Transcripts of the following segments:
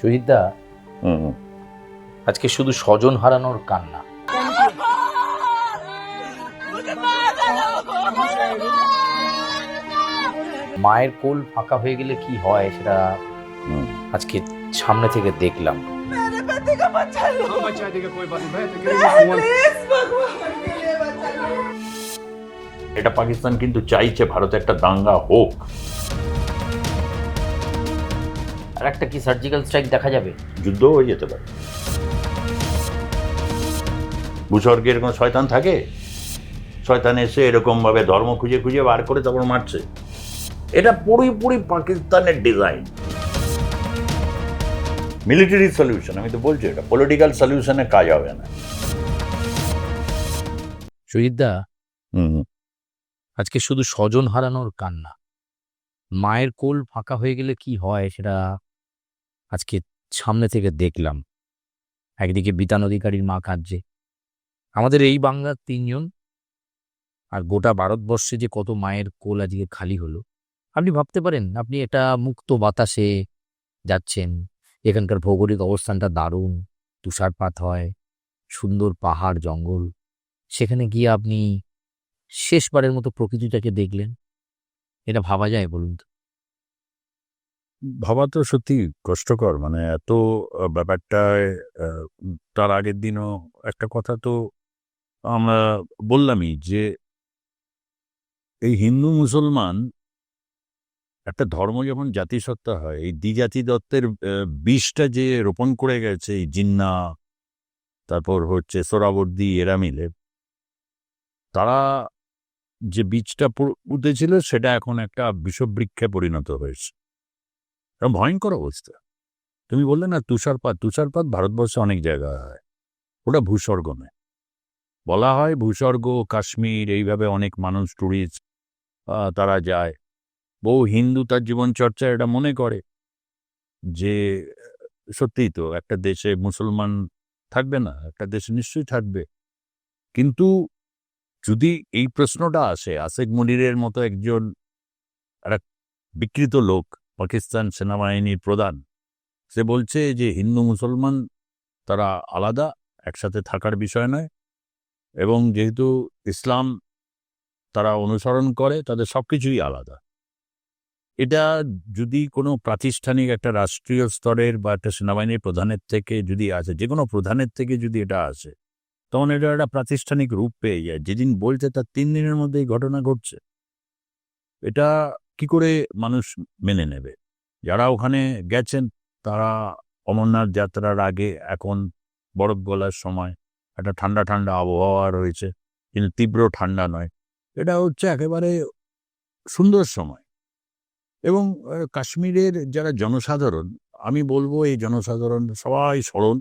শহীদদা আজকে শুধু স্বজন হারানোর কান্না। মায়ের কোল ফাঁকা হয়ে গেলে কি হয় সেটা আজকে সামনে থেকে দেখলাম। এটা পাকিস্তান কিন্তু চাইছে ভারতে একটা দাঙ্গা হোক। আর একটা কি সার্জিক্যাল স্ট্রাইক দেখা যাবে? যুদ্ধ হয়ে যেতে পারে। ভূস্বর্গের কোনো শয়তান থাকে? শয়তান এসে এরকম ভাবে ধর্ম খুঁজে খুঁজে বার করে তারপর মারছে। এটা পুরোপুরি পাকিস্তানের ডিজাইন মিলিটারি সলিউশন আমি তো বলছি এটা পলিটিক্যাল সলিউশনে কাজ হবে না। সুজিতদা হুম। আজকে শুধু স্বজন হারানোর কান্না। মায়ের কোল ফাঁকা হয়ে গেলে কি হয় সেটা আজকে সামনে থেকে দেখলাম। একদিকে বিতান অধিকারীর মা কাঁদছে। আমাদের এই বাংলার তিনজন আর গোটা ভারতবর্ষে যে কত মায়ের কোল আজকে খালি হলো, আপনি ভাবতে পারেন, আপনি এটা মুক্ত বাতাসে যাচ্ছেন। এখানকার ভৌগোলিক অবস্থানটা দারুণ, তুষারপাত হয়, সুন্দর পাহাড়, জঙ্গল। সেখানে গিয়ে আপনি শেষবারের মতো প্রকৃতিটাকে দেখলেন। এটা ভাবা যায় বলুন তো? ভাবা তো সত্যি কষ্টকর। মানে এত ব্যাপারটায় তার আগের দিনও একটা কথা তো আমরা বললামই যে, এই হিন্দু মুসলমান একটা ধর্ম যখন জাতিসত্তা হয়, এই দ্বিজাতি দত্তের বীজটা যে রোপণ করে গেছে, এই জিন্না, তারপর হচ্ছে সোরাবর্দি, এরা মিলে, তারা যে বীজটা পুঁতেছিল, সেটা এখন একটা বিষবৃক্ষে পরিণত হয়েছে। ভয়ঙ্কর অবস্থা। তুমি বললে না তুষারপাত তুষারপাত ভারতবর্ষে অনেক জায়গায় হয়। ওটা ভূস্বর্গ নয় বলা হয় ভূস্বর্গ, কাশ্মীর, এইভাবে অনেক মানুষ ট্যুরিস্ট তারা যায়। বহু হিন্দু তার জীবনচর্চা এটা মনে করে যে, সত্যিই তো একটা দেশে মুসলমান থাকবে না, একটা দেশে নিশ্চয়ই থাকবে। কিন্তু যদি এই প্রশ্নটা আসে আসেক মনিরের মতো একজন একটা বিকৃত লোক পাকিস্তান সেনাবাহিনীর প্রধান। সে বলছে যে, হিন্দু মুসলমান তারা আলাদা, একসাথে থাকার বিষয় নয় এবং যেহেতু ইসলাম তারা অনুসরণ করে, তাদের সব কিছুই আলাদা। এটা যদি কোনো প্রাতিষ্ঠানিক একটা রাষ্ট্রীয় স্তরের বা একটা সেনাবাহিনীর প্রধানের থেকে যদি আসে, যে কোনো প্রধানের থেকে যদি এটা আসে, তখন এটা একটা প্রাতিষ্ঠানিক রূপ পেয়ে যায়। যেদিন বলছে তার তিন দিনের মধ্যে এই ঘটনা ঘটছে। এটা কি করে মানুষ মেনে নেবে? যারা ওখানে গেছেন, তারা অমরনাথ যাত্রার আগে এখন বরফ গলার সময়, একটা ঠান্ডা ঠান্ডা আবহাওয়া রয়েছে, কিন্তু তীব্র ঠান্ডা নয়। এটা হচ্ছে একেবারে সুন্দর সময়। এবং কাশ্মীরের যারা জনসাধারণ, আমি বলব এই জনসাধারণ সবাই স্মরণ,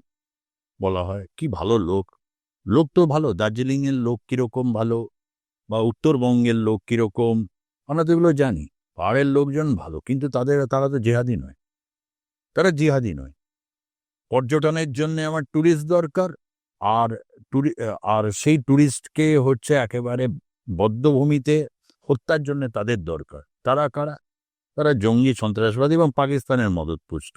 বলা হয়, কি ভালো লোক। লোক তো ভালো, দার্জিলিংয়ের লোক কীরকম ভালো, বা উত্তরবঙ্গের লোক কীরকম, আমরা তো এগুলো জানি। পাহাড়ের লোকজন ভালো, কিন্তু তাদের, তারা তো জেহাদি নয়। তারা জিহাদি নয়। পর্যটনের জন্য আমার ট্যুরিস্ট দরকার, আর টুরি, আর সেই ট্যুরিস্টকে হচ্ছে একেবারে বদ্ধভূমিতে হত্যার জন্য তাদের দরকার। তারা কারা? তারা জঙ্গি, সন্ত্রাসবাদী এবং পাকিস্তানের মদতপুষ্ট।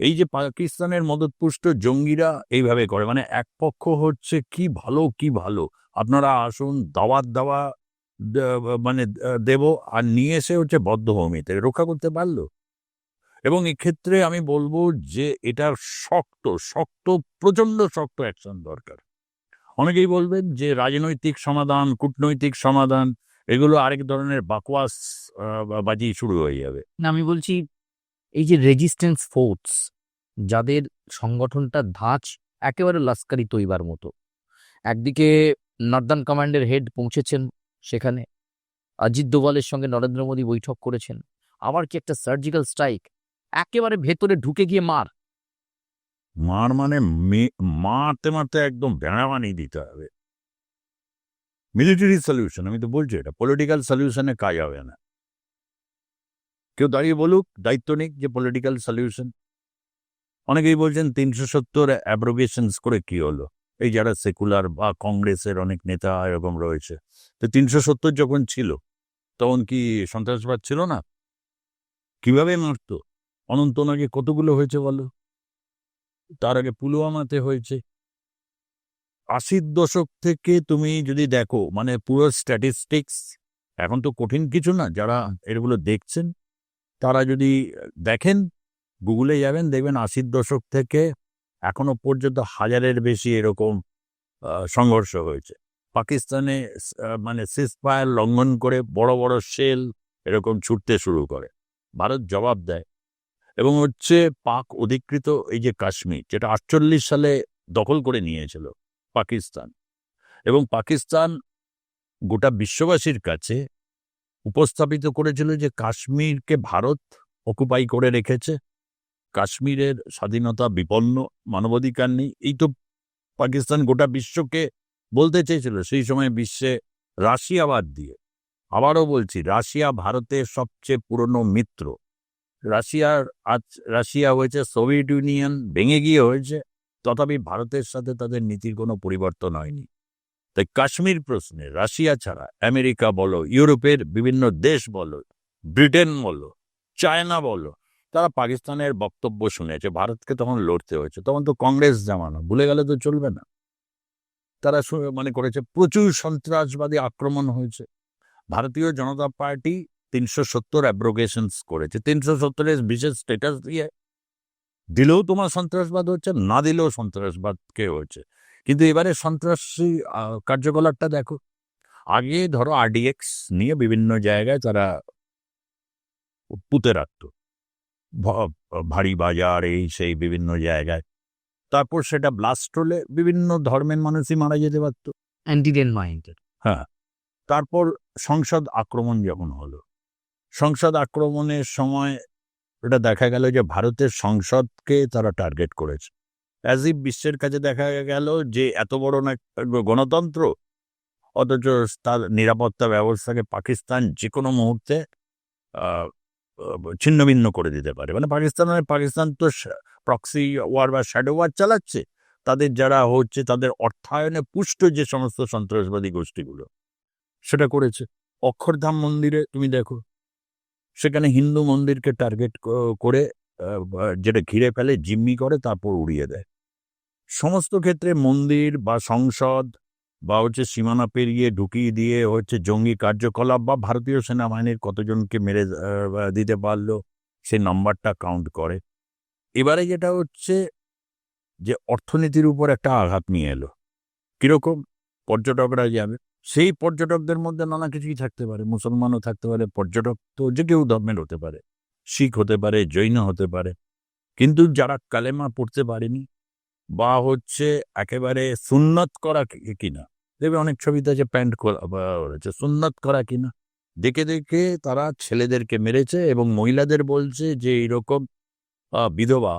এই যে পাকিস্তানের মদতপুষ্ট জঙ্গিরা এইভাবে করে মানে এক পক্ষ হচ্ছে কি ভালো কি ভালো? আপনারা আসুন, দাওয়াত দেওয়া মানে দেব আর নিয়ে এসে হচ্ছে বদ্ধভূমিতে রক্ষা করতে পারল। এবং এক্ষেত্রে আমি বলব যে এটার শক্ত শক্ত প্রচণ্ড শক্ত অ্যাকশন দরকার। অনেকেই বলবেন যে, রাজনৈতিক সমাধান, কূটনৈতিক সমাধান, এগুলো আরেক ধরনের বাকওয়াস বাজি শুরু হয়ে যাবে। না, আমি বলছি, এই যে রেজিস্ট্যান্স ফোর্স যাদের সংগঠনটা ধাঁচ একেবারে লস্করি তৈবার মতো। একদিকে নর্দার্ন কমান্ডের হেড পৌঁছেছেন সেখানে অজিত দোভালের সঙ্গে নরেন্দ্র মোদী বৈঠক করেছেন। আবার কি একটা সার্জিক্যাল স্ট্রাইক একেবারে ভেতরে ঢুকে গিয়ে মার। মার মানে মারতে মারতে একদম ভেড়া বানিয়ে দিতে হবে। মিলিটারি সলিউশন আমি তো বলছি এটা পলিটিক্যাল সলিউশনে কাজ হবে না। কেউ দাঁড়িয়ে বলুক, দায়িত্ব নিক যে পলিটিক্যাল সলিউশন অনেকেই বলছেন তিনশো সত্তর অ্যাব্রোগেশনস করে কি হলো? এই যারা সেকুলার বা কংগ্রেসের অনেক নেতা এরকম রয়েছে। তো তিনশো সত্তর যখন ছিল, তখন কি সন্ত্রাসবাদ ছিল না? কীভাবে মারতো? অনন্তনাগে কতগুলো হয়েছে বলো? তার আগে পুলওয়ামাতে হয়েছে। আশির দশক থেকে তুমি যদি দেখো মানে পুরো স্ট্যাটিস্টিক্স এখন তো কঠিন কিছু না, যারা এগুলো দেখছেন, তারা যদি দেখেন গুগলে যাবেন, দেখবেন আশির দশক থেকে এখনও পর্যন্ত হাজারের বেশি এরকম সংঘর্ষ হয়েছে। পাকিস্তানে মানে সিসফায়ার লঙ্ঘন করে বড় বড় সেল এরকম ছুটতে শুরু করে। ভারত জবাব দেয়। এবং হচ্ছে পাক অধিকৃত এই যে কাশ্মীর, যেটা আটচল্লিশ সালে দখল করে নিয়েছিল পাকিস্তান। এবং পাকিস্তান গোটা বিশ্ববাসীর কাছে উপস্থাপিত করেছিল যে কাশ্মীরকে ভারত অকুপাই করে রেখেছে। কাশ্মীরের স্বাধীনতা বিপন্ন মানবাধিকার নেই, এই তো পাকিস্তান গোটা বিশ্বকে বলতে চেয়েছিল। সেই সময় বিশ্বে রাশিয়া বাদ দিয়ে। আবারও বলছি, রাশিয়া ভারতের সবচেয়ে পুরনো মিত্র। রাশিয়ার আজ রাশিয়া হয়েছে সোভিয়েত ইউনিয়ন, ভেঙে গিয়ে হয়েছে। তথাপি ভারতের সাথে তাদের নীতির কোনো পরিবর্তন হয়নি। তাই কাশ্মীর প্রশ্নে, রাশিয়া ছাড়া আমেরিকা বলো, ইউরোপের বিভিন্ন দেশ বলো, ব্রিটেন বলো, চায়না বলো তারা পাকিস্তানের বক্তব্য শুনেছে ভারতকে তখন লড়তে হয়েছে, তখন তো কংগ্রেস জামানো, ভুলে গেলে তো চলবে না। তারা মনে করেছে, প্রচুর সন্ত্রাসবাদী আক্রমণ হয়েছে। ভারতীয় জনতা পার্টি তিনশো সত্তর অ্যাব্রোগেশনস করেছে। তিনশো সত্তরের বিশেষ স্ট্যাটাস দিয়ে দিলেও তোমার সন্ত্রাসবাদ হচ্ছে, না দিলেও সন্ত্রাসবাদকে হয়েছে। কিন্তু এবারে সন্ত্রাসী কার্যকলাপটা দেখো। আগে ধরো আরডিএক্স নিয়ে বিভিন্ন জায়গায় তারা পুঁতে রাখতো। ভারী বাজার এই সেই বিভিন্ন জায়গায়। তারপর সেটা ব্লাস্ট হলে বিভিন্ন ধর্মের মানুষই মারা যেতে পারত। মাইন্ডেড তারপর সংসদ আক্রমণ যখন হলো সংসদ আক্রমণের সময় এটা দেখা গেল যে ভারতের সংসদকে তারা টার্গেট করেছে। অ্যাজ ইফ বিশ্বের কাছে দেখা গেল যে এত বড় না গণতন্ত্র অথচ তার নিরাপত্তা ব্যবস্থাকে পাকিস্তান যে কোনো মুহূর্তে ছিন্নভিন্ন করে দিতে পারে। মানে পাকিস্তান পাকিস্তান তো প্রক্সি ওয়ার বা শ্যাডো ওয়ার চালাচ্ছে। তাদের যারা হচ্ছে, তাদের অর্থায়নে পুষ্ট যে সমস্ত সন্ত্রাসবাদী গোষ্ঠীগুলো, সেটা করেছে। অক্ষরধাম মন্দিরে তুমি দেখো, সেখানে হিন্দু মন্দিরকে টার্গেট করে যেটা ঘিরে ফেলে, জিম্মি করে, তারপর উড়িয়ে দেয়। সমস্ত ক্ষেত্রে মন্দির বা সংসদ বা হচ্ছে সীমানা পেরিয়ে ঢুকিয়ে দিয়ে হচ্ছে জঙ্গি কার্যকলাপ বা ভারতীয় সেনাবাহিনীর কতজনকে মেরে দিতে পারল, সে নাম্বারটা কাউন্ট করে। এবারে যেটা হচ্ছে যে অর্থনীতির উপর একটা আঘাত নিয়ে এলো। কীরকম? পর্যটকরা যাবে। সেই পর্যটকদের মধ্যে নানা কিছুই থাকতে পারে। মুসলমানও থাকতে পারে, পর্যটক তো যে কেউ ধর্মের হতে পারে। শিখ হতে পারে, জৈন হতে পারে। কিন্তু যারা কালেমা পড়তে পারেনি বা হচ্ছে একেবারে সুন্নত করা কিনা। দেখবে অনেক ছবিতে আছে প্যান্ট হচ্ছে সুন্নত করা কিনা দেখে দেখে তারা ছেলেদেরকে মেরেছে এবং মহিলাদের বলছে যে এইরকম বিধবা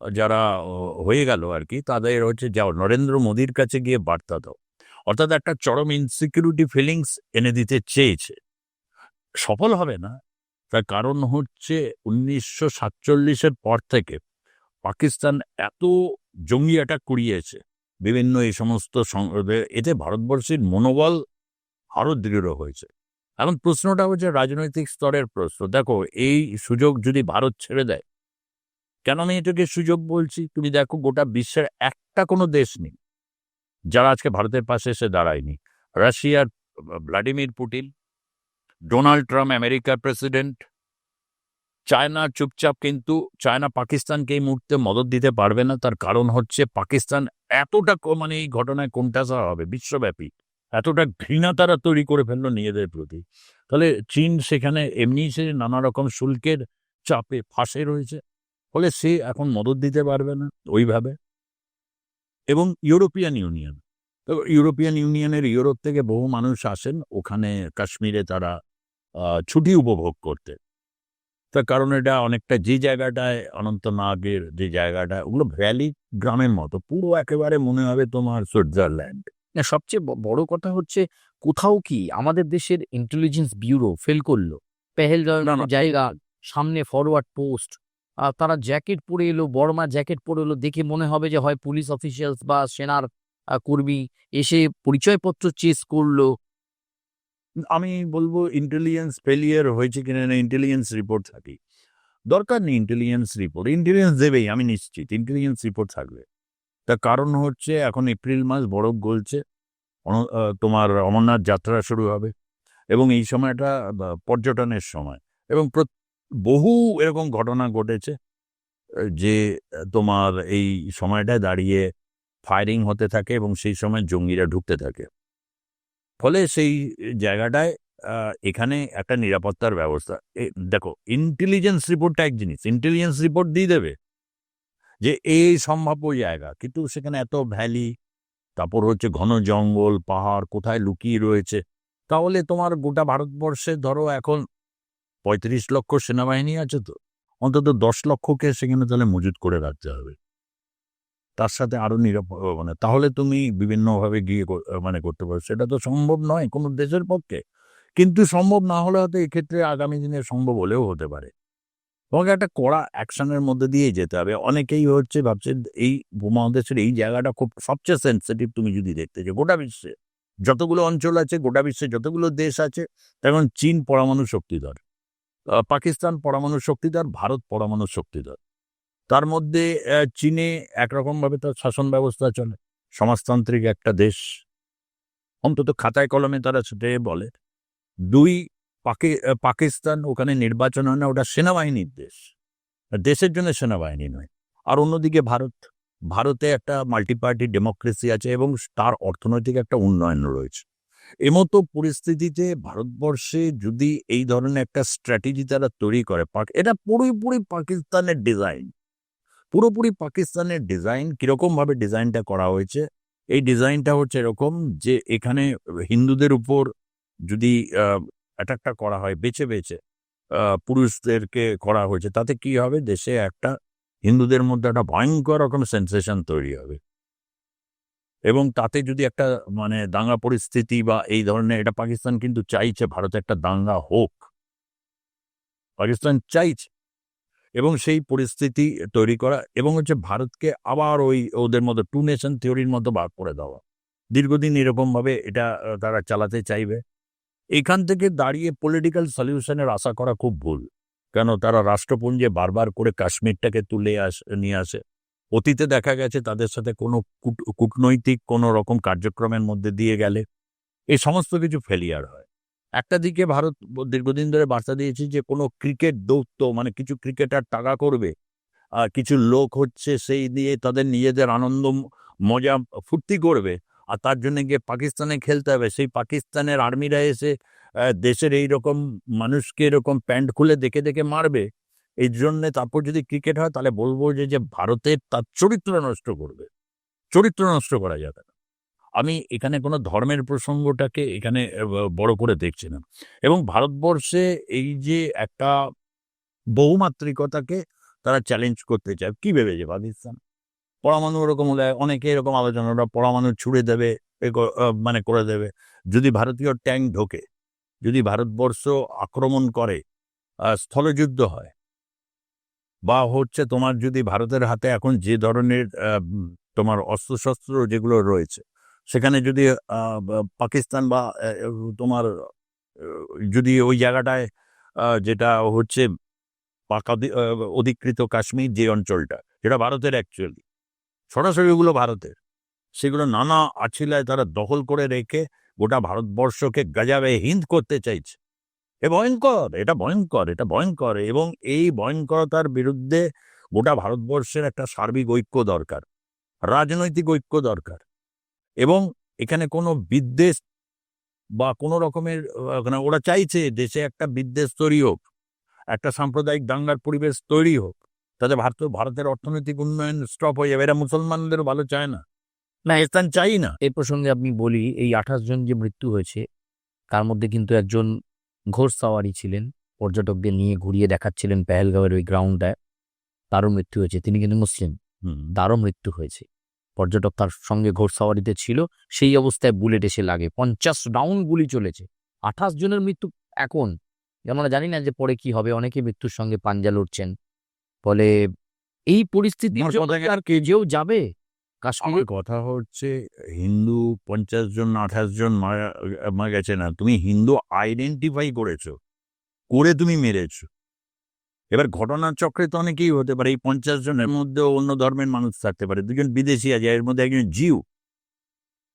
যারা হয়ে গেল আর কি, তাদের হচ্ছে যাও নরেন্দ্র মোদীর কাছে গিয়ে বার্তা দাও। অর্থাৎ একটা চরম ইনসিকিউরিটি ফিলিংস এনে দিতে চেয়েছে। সফল হবে না। তার কারণ হচ্ছে উনিশশো সাতচল্লিশের পর থেকে পাকিস্তান এত জঙ্গি অ্যাটাক করিয়েছে বিভিন্ন এই সমস্ত এতে ভারতবর্ষের মনোবল আরও দৃঢ় হয়েছে। এখন প্রশ্নটা হচ্ছে রাজনৈতিক স্তরের প্রশ্ন। দেখো, এই সুযোগ যদি ভারত ছেড়ে দেয়, কেন আমি এটাকে সুযোগ বলছি? তুমি দেখো, গোটা বিশ্বের একটা কোনো দেশ নেই যারা আজকে ভারতের পাশে এসে দাঁড়ায়নি। রাশিয়ার ভ্লাদিমির পুটিন ডোনাল্ড ট্রাম্প আমেরিকার প্রেসিডেন্ট চায়না চুপচাপ কিন্তু চায়না পাকিস্তানকে এই মুহূর্তে মদত দিতে পারবে না। তার কারণ হচ্ছে পাকিস্তান এতটা মানে এই ঘটনায় কোনটাসা হবে বিশ্বব্যাপী। এতটা ঘৃণা তারা তৈরি করে ফেলল নিজেদের প্রতি। তাহলে চীন সেখানে এমনি সে নানা রকম শুল্কের চাপে ফাঁসে রয়েছে। ফলে সে এখন মদত দিতে পারবে না ওইভাবে। এবং ইউরোপিয়ান ইউনিয়ন ইউরোপিয়ান ইউনিয়নের ইউরোপ থেকে বহু মানুষ আসেন। ওখানে কাশ্মীরে তারা ছুটি উপভোগ করতে। তার কারণ এটা অনেকটা যে জায়গাটায় অনন্তনাগের যে জায়গাটা ওগুলো ভ্যালি গ্রামের মতো। পুরো একেবারে মনে হবে তোমার সুইজারল্যান্ড। না সবচেয়ে বড় কথা হচ্ছে কোথাও কি আমাদের দেশের ইন্টেলিজেন্স ব্যুরো ফেল করল। পেহেলগাঁও না। জায়গা সামনে ফরওয়ার্ড পোস্ট আর তারা জ্যাকেট পরে এলো বড়মা জ্যাকেট পরে এলো দেখে মনে হবে যে হয় পুলিশ অফিসিয়ালস বা সেনার কর্মী এসে পরিচয়পত্র চেস করল। আমি বলব ইন্টেলিজেন্স ফেলিয়ার হয়েছে কিনা না ইন্টেলিজেন্স রিপোর্ট থাকি। দরকার নেই ইন্টেলিজেন্স রিপোর্ট ইন্টেলিজেন্স দেবেই, আমি নিশ্চিত ইন্টেলিজেন্স রিপোর্ট থাকবে। তার কারণ হচ্ছে, এখন এপ্রিল মাস, বরফ গলছে তোমার অমরনাথ যাত্রা শুরু হবে, এবং এই সময়টা পর্যটনের সময়, এবং বহু এরকম ঘটনা ঘটেছে যে, তোমার এই সময়টায় দাঁড়িয়ে ফায়ারিং হতে থাকে, এবং সেই সময় জঙ্গিরা ঢুকতে থাকে। ফলে সেই জায়গাটায় এখানে একটা নিরাপত্তার ব্যবস্থা। দেখো ইন্টেলিজেন্স রিপোর্টটা এক জিনিস ইন্টেলিজেন্স রিপোর্ট দিয়ে দেবে যে, এই সম্ভাব্য জায়গা। কিন্তু সেখানে এত ভ্যালি, তারপর হচ্ছে ঘন জঙ্গল, পাহাড়, কোথায় লুকিয়ে রয়েছে। তাহলে তোমার গোটা ভারতবর্ষে ধরো এখন পঁয়ত্রিশ লক্ষ সেনাবাহিনী আছে তো, অন্তত দশ লক্ষকে সেখানে তাহলে মজুত করে রাখতে হবে। তার সাথে আরও নিরাপদ মানে তাহলে তুমি বিভিন্নভাবে গিয়ে মানে করতে পারো। সেটা তো সম্ভব নয় কোনো দেশের পক্ষে। কিন্তু সম্ভব না হলে হয়তো এক্ষেত্রে আগামী দিনে সম্ভব হলেও হতে পারে। তোমাকে একটা কড়া অ্যাকশনের মধ্যে দিয়ে যেতে হবে। অনেকেই হচ্ছে ভাবছে এই উপমহাদেশের এই জায়গাটা খুব সবচেয়ে সেন্সিটিভ তুমি যদি দেখতে চাও গোটা বিশ্বে। যতগুলো অঞ্চল আছে, গোটা বিশ্বে যতগুলো দেশ আছে, তখন চীন পরমাণু শক্তিধর। পাকিস্তান পরমাণু শক্তিধর, ভারত পরমাণু শক্তিধর। তার মধ্যে চীনে একরকমভাবে তার শাসন ব্যবস্থা চলে। সমাজতান্ত্রিক একটা দেশ। অন্তত খাতায় কলমে তারা সেটাই বলে। দুই, পাকি পাকিস্তান ওখানে নির্বাচন হয় না, ওটা সেনাবাহিনীর দেশ। দেশের জন্য সেনাবাহিনী নয়। আর অন্যদিকে ভারত, ভারতে একটা মাল্টিপার্টি ডেমোক্রেসি আছে এবং তার অর্থনৈতিক একটা উন্নয়ন রয়েছে। এমতো পরিস্থিতিতে ভারতবর্ষে যদি এই ধরনের একটা স্ট্র্যাটেজি তারা তৈরি করে এটা পুরোপুরি পাকিস্তানের ডিজাইন। পুরোপুরি পাকিস্তানের ডিজাইন কিরকমভাবে ডিজাইনটা করা হয়েছে? এই ডিজাইনটা হচ্ছে এরকম যে এখানে হিন্দুদের উপর যদি অ্যাটাকটা করা হয়, বেছে বেছে পুরুষদেরকে করা হয়েছে, তাতে কি হবে? দেশে একটা হিন্দুদের মধ্যে একটা ভয়ঙ্কর রকম সেন্সেশন তৈরি হবে। এবং তাতে যদি একটা মানে দাঙ্গা পরিস্থিতি বা এই ধরনের, এটা পাকিস্তান কিন্তু চাইছে, ভারতে একটা দাঙ্গা হোক। পাকিস্তান চাইছে। এবং সেই পরিস্থিতি তৈরি করা এবং হচ্ছে ভারতকে আবার ওই ওদের মতো টু নেশন থিওরির মতো বার করে দেওয়া। দীর্ঘদিন এরকমভাবে এটা তারা চালাতে চাইবে। এখান থেকে দাঁড়িয়ে পলিটিক্যাল সলিউশনের আশা করা খুব ভুল। কেন? তারা রাষ্ট্রপুঞ্জে বারবার করে কাশ্মীরটাকে তুলে আস, নিয়ে আসে। অতীতে দেখা গেছে তাদের সাথে কোনো কূট- কূটনৈতিক কোনো রকম কার্যক্রমের মধ্যে দিয়ে গেলে এই সমস্ত কিছু ফেলিয়ার হয়। একটা দিকে ভারত দীর্ঘদিন ধরে বার্তা দিয়েছে যে, কোনো ক্রিকেট দৌত্য মানে কিছু ক্রিকেটার টাকা করবে, আর কিছু লোক হচ্ছে সেই দিয়ে তাদের নিজেদের আনন্দ মজা ফুর্তি করবে, আর তার জন্য গিয়ে পাকিস্তানে খেলতে হবে। সেই পাকিস্তানের আর্মিরা এসে দেশের এই রকম মানুষকে এরকম প্যান্ট খুলে দেখে দেখে মারবে এই জন্যে তারপর যদি ক্রিকেট হয়, তাহলে বলব যে যে, ভারতের তার চরিত্র নষ্ট করবে। চরিত্র নষ্ট করা যাবে না। আমি এখানে কোনো ধর্মের প্রসঙ্গটাকে এখানে বড় করে দেখছি না। এবং ভারতবর্ষে এই যে একটা বহুমাত্রিকতাকে তারা চ্যালেঞ্জ করতে চায়, কি ভেবেছে পাকিস্তান? পরমাণু ওরকম হলে অনেকে এরকম আলোচনা, ওরা পরমাণু ছুড়ে দেবে মানে করে দেবে। যদি ভারতীয় ট্যাঙ্ক ঢোকে, যদি ভারতবর্ষ আক্রমণ করে স্থলযুদ্ধ হয়, বা হচ্ছে তোমার যদি ভারতের হাতে এখন যে ধরনের তোমার অস্ত্রশস্ত্র যেগুলো রয়েছে সেখানে যদি পাকিস্তান বা তোমার যদি ওই জায়গাটায় যেটা হচ্ছে পাক অধিকৃত কাশ্মীর যে অঞ্চলটা যেটা ভারতের অ্যাকচুয়ালি সরাসরি ওগুলো ভারতের। সেগুলো নানা আছিলায় তারা দখল করে রেখে গোটা ভারতবর্ষকে গাজাবে, হিন্দ করতে চাইছে। এ ভয়ঙ্কর, এটা ভয়ঙ্কর এটা ভয়ঙ্কর এবং এই ভয়ঙ্করতার বিরুদ্ধে গোটা ভারতবর্ষের একটা সার্বিক ঐক্য দরকার, রাজনৈতিক ঐক্য দরকার। এবং এখানে কোনো বিদ্বেষ বা কোনো রকমের মানে ওরা চাইছে দেশে একটা বিদ্বেষ তৈরি হোক একটা সাম্প্রদায়িক দাঙ্গার পরিবেশ তৈরি হোক তাতে ভারত ভারতের অর্থনৈতিক উন্নয়ন স্টপ হয়ে যাবে। এরা মুসলমানদেরও ভালো চায় না। না ইসলাম চাই না। এই প্রসঙ্গে আপনি বলি এই আঠাশ জন যে মৃত্যু হয়েছে তার মধ্যে কিন্তু একজন ঘোষ সাওয়ারি ছিলেন পর্যটকদের নিয়ে ঘুরিয়ে দেখাচ্ছিলেন পেহেলগাঁওয়ের ওই গ্রাউন্ডটায় তারও মৃত্যু হয়েছে। তিনি কিন্তু মুসলিম। তারও মৃত্যু হয়েছে। পর্যটক তার সঙ্গে ঘোষ সাওয়ারিতে ছিল সেই অবস্থায় বুলেট এসে লাগে। পঞ্চাশ রাউন্ড গুলি চলেছে। আঠাশ জনের মৃত্যু এখন। আমরা জানি না যে পরে কি হবে অনেকে মৃত্যুর সঙ্গে পাঞ্জা লড়ছেন। ফলে এই পরিস্থিতি কেউ যাবে কাশ্মীর কথা হচ্ছে হিন্দু পঞ্চাশ জন আঠাশ জন মারা গেছে না। তুমি হিন্দু আইডেন্টিফাই করেছ। করে তুমি মেরেছো। এবার ঘটনার চক্রে তো অনেকেই হতে পারে এই পঞ্চাশ জনের মধ্যে অন্য ধর্মের মানুষ থাকতে পারে। দুজন বিদেশি আছে এর মধ্যে একজন জিউ।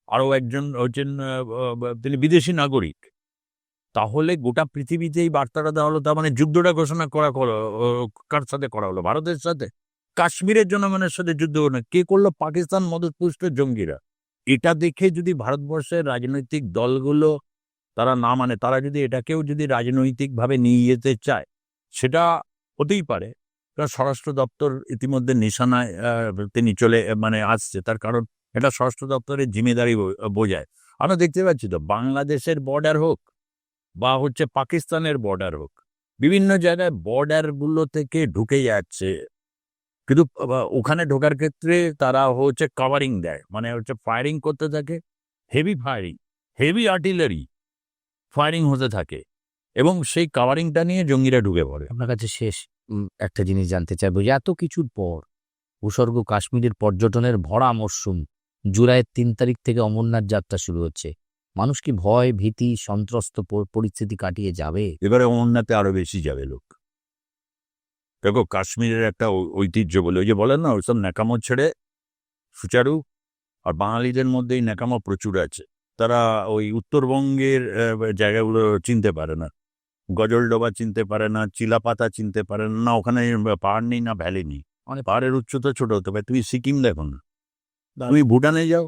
আরও একজন হচ্ছেন তিনি বিদেশি নাগরিক। তাহলে গোটা পৃথিবীতে এই বার্তাটা দেওয়া হলো তার মানে যুদ্ধটা ঘোষণা করা করা, কার সাথে করা হলো? ভারতের সাথে? কাশ্মীরের জনগণের সাথে যুদ্ধ না। কে করল? পাকিস্তান মদতপুষ্ট জঙ্গিরা। এটা দেখে যদি ভারতবর্ষের রাজনৈতিক দলগুলো তারা না মানে তারা যদি এটাকেও যদি রাজনৈতিকভাবে নিয়ে যেতে চায় সেটা হতেই পারে। কারণ স্বরাষ্ট্র দপ্তর ইতিমধ্যে নিশানায় তিনি চলে মানে আসছে। তার কারণ এটা স্বরাষ্ট্র দপ্তরের জিম্মেদারি বোঝায়। আমরা দেখতে পাচ্ছি তো, বাংলাদেশের বর্ডার হোক বা হচ্ছে পাকিস্তানের বর্ডার হোক, বিভিন্ন জায়গায় বর্ডারগুলো থেকে ঢুকে যাচ্ছে। কিন্তু ওখানে ঢোকার ক্ষেত্রে তারা হচ্ছে কাভারিং দেয়। মানে হচ্ছে ফায়ারিং করতে থাকে heavy firing heavy artillery firing হতে থাকে। এবং সেই কাভারিংটা নিয়ে জঙ্গিরা ঢুকে পড়ে। আপনার কাছে শেষ। একটা জিনিস জানতে চাইব। যে এত কিছুর পর ভূস্বর্গ কাশ্মীরের পর্যটনের ভরা মরশুম জুলাইয়ের তিন তারিখ থেকে অমরনাথ যাত্রা শুরু হচ্ছে। মানুষ কি ভয়, ভীতি, সন্ত্রস্ত পরিস্থিতি কাটিয়ে যাবে? এবারে অমরনাথে আরও বেশি যাবে লোক। দেখো, কাশ্মীরের একটা ঐতিহ্য বলে, ওই যে বলেন না, ওইসব ন্যাকামো ছেড়ে সুচারু আর বাঙালিদের মধ্যেই ন্যাকামো প্রচুর আছে। তারা ওই উত্তরবঙ্গের জায়গাগুলো চিনতে পারে না। গজলডোবা চিনতে পারে না চিলাপাতা চিনতে পারে না না ওখানে পাহাড় নেই না ভ্যালি নেই। মানে পাহাড়ের উচ্চতা ছোট হতে পারে। তুমি সিকিম দেখো না। তুমি ভুটানে যাও।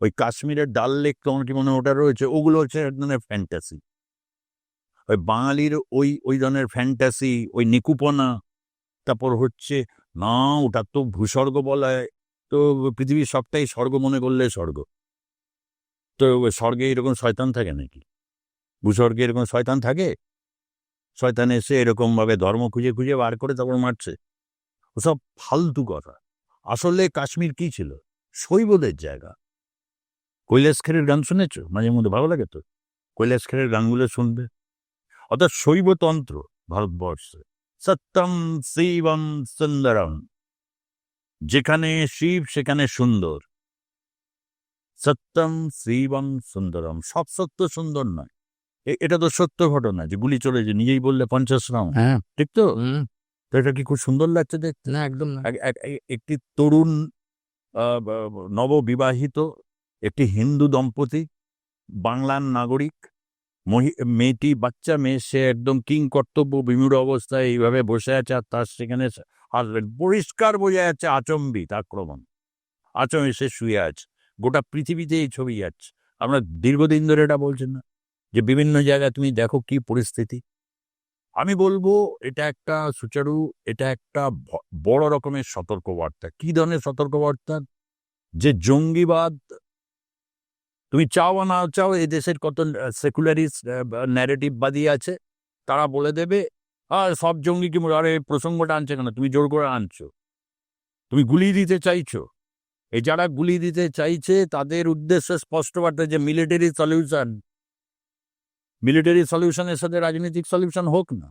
ওই কাশ্মীরের ডাল লেক তোমার কি মনে হয় ওটা রয়েছে? ওগুলো হচ্ছে এক ধরনের ফ্যান্টাসি ওই বাঙালির ওই ওই ধরনের ফ্যান্টাসি ওই নিকুপনা। তারপর হচ্ছে না ওটা তো ভূস্বর্গ বলা হয়। তো পৃথিবীর সবটাই স্বর্গ মনে করলে স্বর্গ। তো স্বর্গে এরকম শয়তান থাকে নাকি? ভূস্বর্গে এরকম শয়তান থাকে? শয়তান এসে এরকম ভাবে ধর্ম খুঁজে খুঁজে বার করে তারপর মারছে। ওসব ফালতু কথা। আসলে কাশ্মীর কি ছিল? শৈবদের জায়গা। কৈলাস খেরের গান শুনেছ? মাঝে মধ্যে ভালো লাগে তো। কৈলাস খেরের গানগুলো শুনবে। অর্থাৎ শৈবতন্ত্র ভারতবর্ষে। সত্যম শিবম সুন্দরম। যেখানে শিব, সেখানে সুন্দর। সত্যম শিবম সুন্দরম। সব সত্য সুন্দর নয়। এটা তো সত্য ঘটনা যে গুলি চলেছে নিজেই বললে পঞ্চাশ রাউন্ড হ্যাঁ। ঠিক তো? তো এটা কি খুব সুন্দর লাগছে দেখতে? না একদম না। একটি তরুণ নববিবাহিত একটি হিন্দু দম্পতি বাংলার নাগরিক মেয়েটি বাচ্চা মেয়ে সে একদম কিং কর্তব্য বিমূঢ় অবস্থায় এইভাবে বসে আছে আর তার সেখানে পরিষ্কার বোঝা যাচ্ছে আচম্বিত আক্রমণ। আচমে সে শুয়ে আছে। গোটা পৃথিবীতে এই ছবি যাচ্ছে। আমরা দীর্ঘদিন ধরে এটা বলছেন না। যে বিভিন্ন জায়গায় তুমি দেখো কি পরিস্থিতি। আমি বলব এটা একটা সুচারু, এটা একটা বড় রকমের সতর্কবার্তা। কি ধরনের সতর্কবার্তা? যে জঙ্গিবাদ, তুমি চাও না চাও, এই দেশের কত সেকুলারিস্ট ন্যারেটিভবাদী আছে, তারা বলে দেবে, আর সব জঙ্গি কি আরে প্রসঙ্গটা আনছে কেন? তুমি জোর করে আনছো। তুমি গুলিয়ে দিতে চাইছো। এই যারা গুলি দিতে চাইছে, তাদের উদ্দেশ্য স্পষ্ট বার্তা যে মিলিটারি সলিউশন মিলিটারি সলিউশনের সাথে রাজনৈতিক সলিউশন হোক না।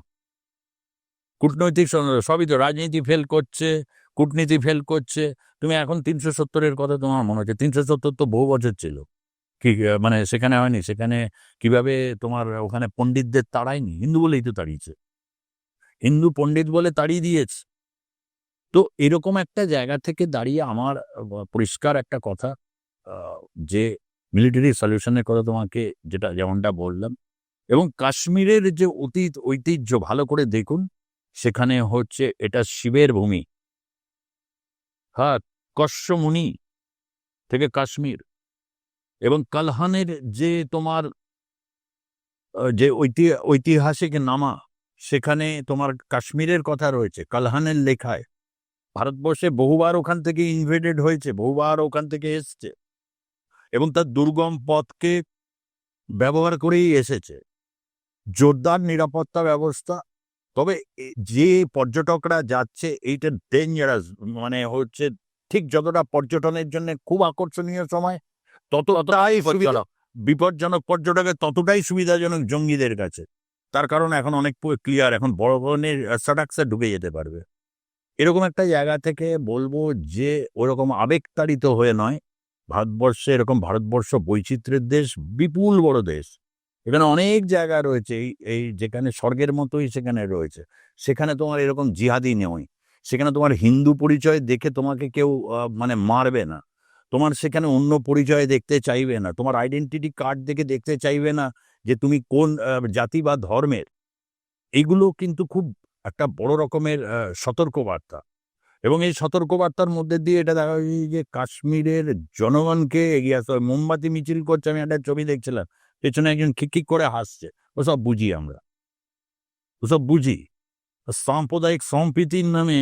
কূটনৈতিক সবই তো রাজনীতি ফেল করছে, কূটনীতি ফেল করছে। তুমি এখন তিনশো সত্তরের কথা তোমার মনে হচ্ছে, তিনশো সত্তর তো বহু বছর ছিল। কি মানে সেখানে হয়নি, সেখানে কীভাবে তোমার ওখানে পণ্ডিতদের তাড়ায়নি? হিন্দু বলেই তো তাড়িয়েছে। হিন্দু পণ্ডিত বলে তাড়িয়ে দিয়েছে। তো এরকম একটা জায়গা থেকে দাঁড়িয়ে আমার পরিষ্কার একটা কথা যে মিলিটারি সলিউশনের কথা তোমাকে যেটা যেমনটা বললাম এবং কাশ্মীরের যে অতীত ঐতিহ্য, ভালো করে দেখুন। সেখানে হচ্ছে এটা শিবের ভূমি। হ্যাঁ কশ্যমুনি থেকে কাশ্মীর এবং কালহানের যে তোমার যে ঐতি- ঐতিহাসিক নামা, সেখানে তোমার কাশ্মীরের কথা রয়েছে, কালহানের লেখায়। ভারতবর্ষে বহুবার ওখান থেকে ইনভেডেড হয়েছে, বহুবার ওখান থেকে এসছে এবং তার দুর্গম পথকে ব্যবহার করেই এসেছে। জোরদার নিরাপত্তা ব্যবস্থা। তবে যে পর্যটকরা যাচ্ছে এইটা ডেঞ্জারাস মানে হচ্ছে ঠিক যতটা পর্যটনের জন্য খুব আকর্ষণীয় সময় ততটাই বিপজ্জনক। পর্যটকের ততটাই সুবিধাজনক জঙ্গিদের কাছে। তার কারণ এখন অনেক ক্লিয়ার এখন বড় ধরনের সাডাক্সে ঢুকে যেতে পারবে। এরকম একটা জায়গা থেকে বলব যে ওরকম আবেগতাড়িত হয়ে নয়। ভারতবর্ষে এরকম ভারতবর্ষ বৈচিত্র্যের দেশ বিপুল বড় দেশ। এখানে অনেক জায়গা রয়েছে, এই এই যেখানে স্বর্গের মতোই সেখানে রয়েছে। সেখানে তোমার এরকম জিহাদি নেই। সেখানে তোমার হিন্দু পরিচয় দেখে তোমাকে কেউ মানে মারবে না। তোমার সেখানে অন্য পরিচয় দেখতে চাইবে না। তোমার আইডেন্টিটি কার্ড দেখে দেখতে চাইবে না যে তুমি কোন জাতি বা ধর্মের। এইগুলো কিন্তু খুব একটা বড় রকমের সতর্কবার্তা। এবং এই সতর্কবার্তার মধ্যে দিয়ে এটা দেখা যায় যে কাশ্মীরের জনগণকে এগিয়ে আসতে হবে মোমবাতি মিছিল করছে, আমি একটা ছবি দেখছিলাম। পেছনে একজন খিক করে হাসছে? ওসব বুঝি আমরা। ওসব বুঝি? সাম্প্রদায়িক সম্প্রীতির নামে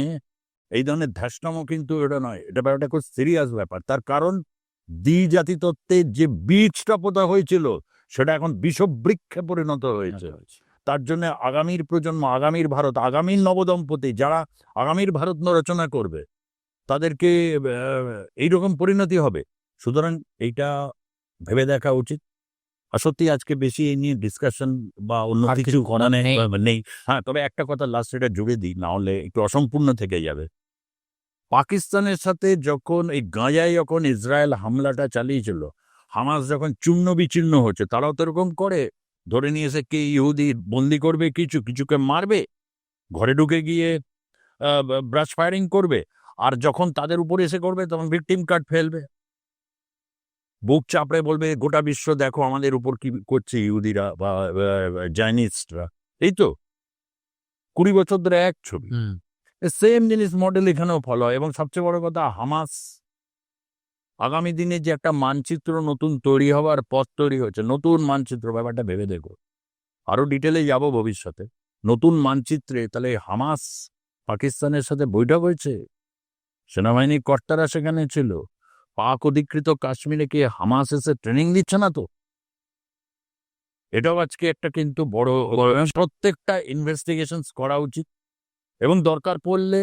এই ধরনের ধ্যাসনামও কিন্তু এটা নয়। এটা ব্যাপারটা খুব সিরিয়াস ব্যাপার। তার কারণ দ্বিজাতি তত্ত্বের যে বীজটা পোতা হয়েছিল সেটা এখন বিষবৃক্ষে পরিণত হয়েছে। তার জন্য আগামীর প্রজন্ম আগামীর ভারত আগামীর নবদম্পতি যারা আগামীর ভারত রচনা করবে তাদেরকে এইরকম পরিণতি হবে। সুতরাং এইটা ভেবে দেখা উচিত। আর সত্যি আজকে বেশি এই নিয়ে ডিসকাশন বা অন্য কিছু করা নেই হ্যাঁ তবে একটা কথা লাস্ট এটা জুড়ে দিই না হলে একটু অসম্পূর্ণ থেকে যাবে। পাকিস্তানের সাথে যখন এই গাঁজায় যখন ইসরায়েল হামলাটা চালিয়েছিল হামাস যখন চূর্ণ বিচূর্ণ হচ্ছে তারাও তো এরকম করে। ধরে নিয়ে এসে কে ইহুদি বন্দি করবে কিছু কিছুকে মারবে ঘরে ঢুকে গিয়ে ব্রাশ ফায়ারিং করবে আর যখন তাদের উপরে এসে করবে তখন ভিকটিম কার্ড ফেলবে। বুক চাপড়ে বলবে গোটা বিশ্ব দেখো আমাদের উপর কি করছে ইহুদিরা বা জাইনিস্টরা। এই তো। কুড়ি বছর ধরে এক ছবি। সেম জিনিস মডেল এখানেও ফলো হয় এবং সবচেয়ে বড় কথা হামাস আগামী দিনে যে একটা মানচিত্র নতুন তৈরি হওয়ার পথ তৈরি হচ্ছে নতুন মানচিত্র ব্যাপারটা ভেবে দেখো। আরও ডিটেলে যাব ভবিষ্যতে। নতুন মানচিত্রে তাহলে হামাস পাকিস্তানের সাথে বৈঠক হয়েছে? সেনাবাহিনীর কর্তারা সেখানে ছিল। পাক অধিকৃত কাশ্মীরে কি হামাস এসে ট্রেনিং দিচ্ছে না তো? এটাও আজকে একটা কিন্তু বড় প্রত্যেকটা ইনভেস্টিগেশন করা উচিত। এবং দরকার পড়লে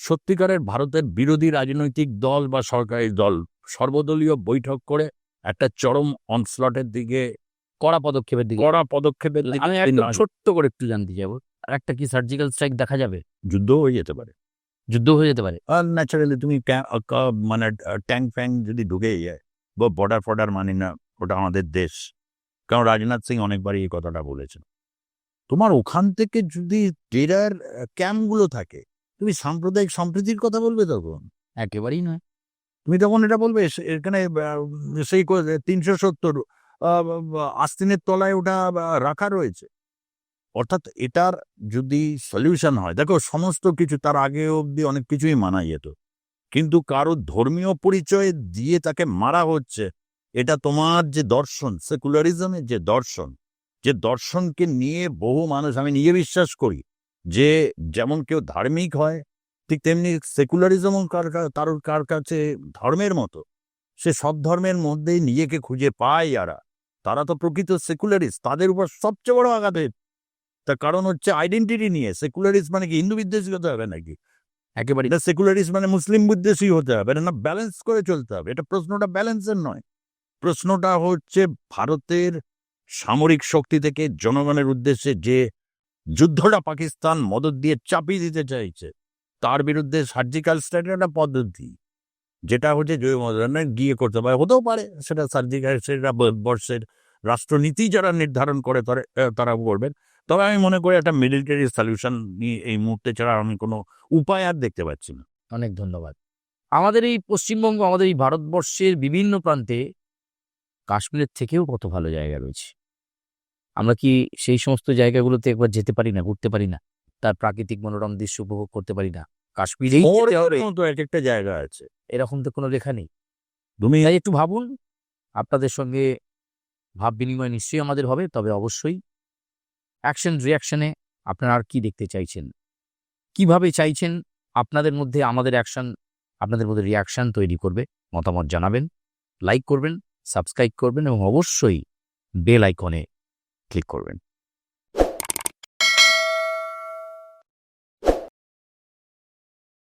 সত্যিকারের ভারতের বিরোধী রাজনৈতিক দল বা সরকারি দল সর্বদলীয় বৈঠক করে একটা চরম অনস্লটের দিকে কড়া পদক্ষেপের দিকে। কড়া পদক্ষেপের দিকে আমি ছোট্ট করে একটু জানতে যাব আর একটা কি সার্জিক্যাল স্ট্রাইক দেখা যাবে? যুদ্ধ হয়ে যেতে পারে। যুদ্ধ হয়ে যেতে পারে। আর ন্যাচারালি তুমি মানে ট্যাঙ্ক ফ্যাং যদি ঢুকে যায় বা বর্ডার ফর্ডার মানি না ওটা আমাদের দেশ। কারণ রাজনাথ সিং অনেকবারই এই কথাটা বলেছেন। তোমার ওখান থেকে যদি টেরার ক্যাম্পগুলো থাকে তুমি সাম্প্রদায়িক সম্প্রীতির কথা বলবে তখন? একেবারেই নয়। তুমি তখন এটা বলবে এখানে সেই তিনশো সত্তর আস্তিনের তলায় ওটা রাখা রয়েছে। অর্থাৎ এটার যদি সলিউশন হয়, দেখো সমস্ত কিছু তার আগে অবধি অনেক কিছুই মানা যেত। কিন্তু কারও ধর্মীয় পরিচয় দিয়ে তাকে মারা হচ্ছে, এটা তোমার যে দর্শন সেকুলারিজমের যে দর্শন, যে দর্শনকে নিয়ে বহু মানুষ, আমি নিজে বিশ্বাস করি যে যেমন কেউ ধার্মিক হয়, ঠিক তেমনি সেকুলারিজমও কার কারোর কার কাছে ধর্মের মতো। সে সব ধর্মের মধ্যেই নিজেকে খুঁজে পায় যারা। তারা তো প্রকৃত সেকুলারিস্ট তাদের উপর সবচেয়ে বড় আঘাতের তার কারণ হচ্ছে আইডেন্টিটি নিয়ে। সেকুলারিস্ট মানে কি? হিন্দু বিদ্বেষী হতে হবে নাকি? একেবারেই এটা সেকুলারিস্ট মানে মুসলিম বিদ্বেষী হতে হবে। এটা না ব্যালেন্স করে চলতে হবে। এটা প্রশ্নটা ব্যালেন্সের নয়। প্রশ্নটা হচ্ছে ভারতের সামরিক শক্তি থেকে জনগণের উদ্দেশ্যে যে যুদ্ধটা পাকিস্তান মদত দিয়ে চাপিয়ে দিতে চাইছে তার বিরুদ্ধে সার্জিক্যাল স্ট্রাইকের একটা পদ্ধতি যেটা হচ্ছে জয় মদনে গিয়ে করতে পারে। হতেও পারে সেটা সার্জিক্যাল সেটা বর্ষের রাষ্ট্রনীতি যারা নির্ধারণ করে তারা- তারা করবেন। তবে আমি মনে করি একটা মিলিটারি সলিউশন নিয়ে এই মুহূর্তে ছাড়া আমি কোনো উপায় আর দেখতে পাচ্ছি না। অনেক ধন্যবাদ। আমাদের এই পশ্চিমবঙ্গ আমাদের এই ভারতবর্ষের বিভিন্ন প্রান্তে কাশ্মীরের থেকেও কত ভালো জায়গা রয়েছে। আমরা কি সেই সমস্ত জায়গাগুলোতে একবার যেতে পারি না ঘুরতে পারি না? তার প্রাকৃতিক মনোরম দৃশ্য উপভোগ করতে পারি না। কাশ্মীরেই এক একটা জায়গা আছে। এরকম তো কোনো লেখা নেই। তুমি একটু ভাবুন আপনাদের সঙ্গে ভাব বিনিময় নিশ্চয়ই আমাদের হবে তবে অবশ্যই অ্যাকশন রিয়াকশনে আপনারা আর কি দেখতে চাইছেন? কীভাবে চাইছেন? আপনাদের মধ্যে আমাদের অ্যাকশন আপনাদের মধ্যে রিয়াকশন তৈরি করবে। মতামত জানাবেন লাইক করবেন সাবস্ক্রাইব করবেন এবং অবশ্যই বেল আইকনে ক্লিক করবেন।